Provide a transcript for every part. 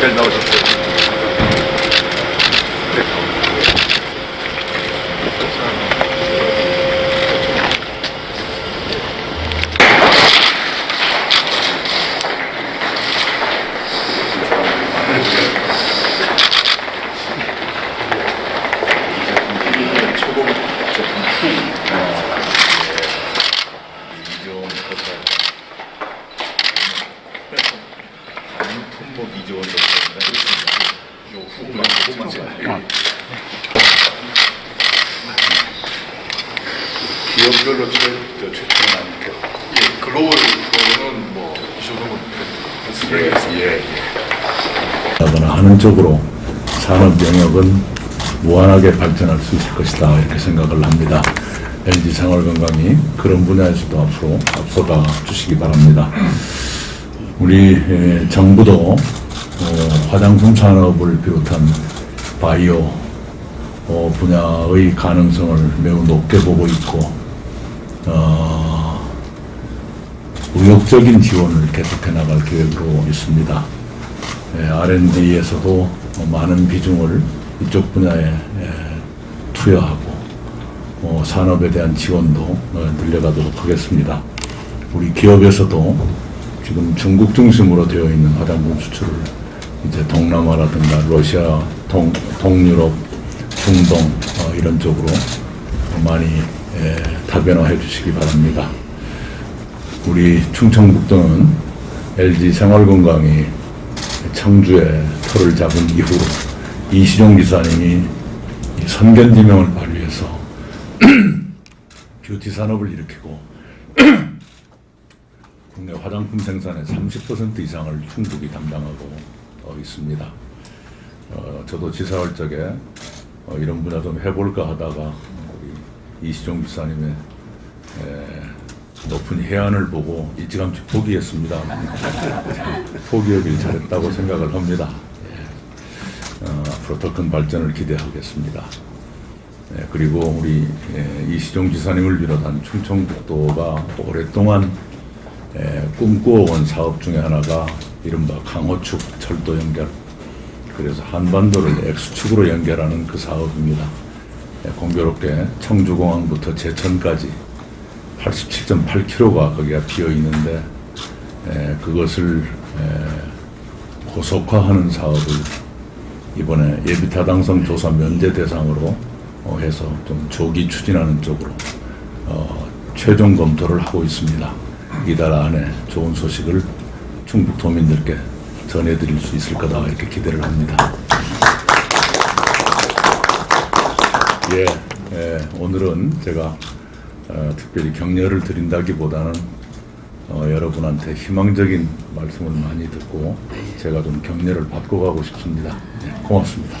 잘 나오셨어요. 초보 제품 후. 이종 거사. 품목 이종을 넣습니다. 요 후만 후만 제가. 기업별로 최, 최초는 아니고. 예, 글로벌 거는 뭐이 정도면 예, 예, 예. 하거나 하는 쪽으로 산업 영역은 무한하게 발전할 수 있을 것이다 이렇게 생각을 합니다. LG 생활건강이 그런 분야에서도 앞으로 앞서가 주시기 바랍니다. 우리 에, 정부도 어, 화장품 산업을 비롯한 바이오 어, 분야의 가능성을 매우 높게 보고 있고 어, 의욕적인 지원을 계속해 나갈 계획으로 있습니다. 예, R&D에서도 많은 비중을 이쪽 분야에 예, 투여하고 어, 산업에 대한 지원도 어, 늘려가도록 하겠습니다. 우리 기업에서도 지금 중국 중심으로 되어 있는 화장품 수출을 이제 동남아라든가 러시아, 동, 동유럽, 중동 어, 이런 쪽으로 많이 예, 다변화해 주시기 바랍니다. 우리 충청북도는 LG 생활건강이 청주에 터를 잡은 이후 이시종 기사님이 이 선견지명을 발휘해서 뷰티 산업을 일으키고 국내 화장품 생산의 30% 이상을 충북이 담당하고 어, 있습니다. 어, 저도 지사할 적에 어, 이런 분야 좀 해볼까 하다가 우리 이시종 기사님의 에, 높은 해안을 보고 일찌감치 포기했습니다. 포기하길 잘했다고 생각을 합니다. 예. 어, 앞으로 더 큰 발전을 기대하겠습니다. 예, 그리고 우리 예, 이시종 지사님을 비롯한 충청북도가 오랫동안 예, 꿈꾸어온 사업 중에 하나가 이른바 강호축 철도 연결 그래서 한반도를 X축으로 연결하는 그 사업입니다. 예, 공교롭게 청주공항부터 제천까지 87.8km가 거기가 비어 있는데 에, 그것을 에, 고속화하는 사업을 이번에 예비타당성 조사 면제 대상으로 어, 해서 좀 조기 추진하는 쪽으로 어, 최종 검토를 하고 있습니다. 이달 안에 좋은 소식을 충북 도민들께 전해드릴 수 있을 거다 이렇게 기대를 합니다. 예, 예, 오늘은 제가 어, 특별히 격려를 드린다기보다는 어, 여러분한테 희망적인 말씀을 많이 듣고 제가 좀 격려를 받고 가고 싶습니다. 예, 고맙습니다.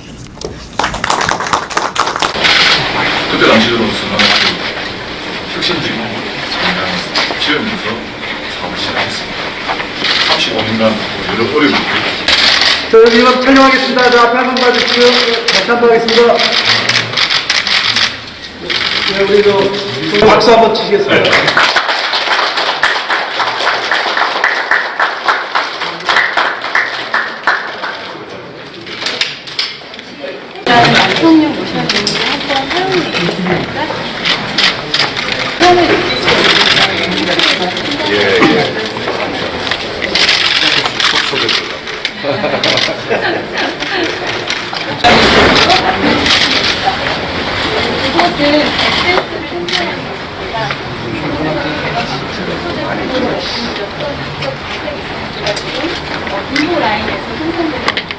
그때 당시로서는 아주 혁신적인 지으면서 사업을 시작했습니다. 35년간 여러 어려움을 자, 여기 이만 촬영하겠습니다. 자, 앞에 한번 봐주십시오. 네, 다시 한 번 하겠습니다. 네, 우리 저, 박수 한번 치시겠습니다. 대통령 모셔주는데 한번 사용해? 사용해 주실 수 있는 예, 예. 이것은 에센스를 생산합니다. 어, 인보 라인에서 생산되는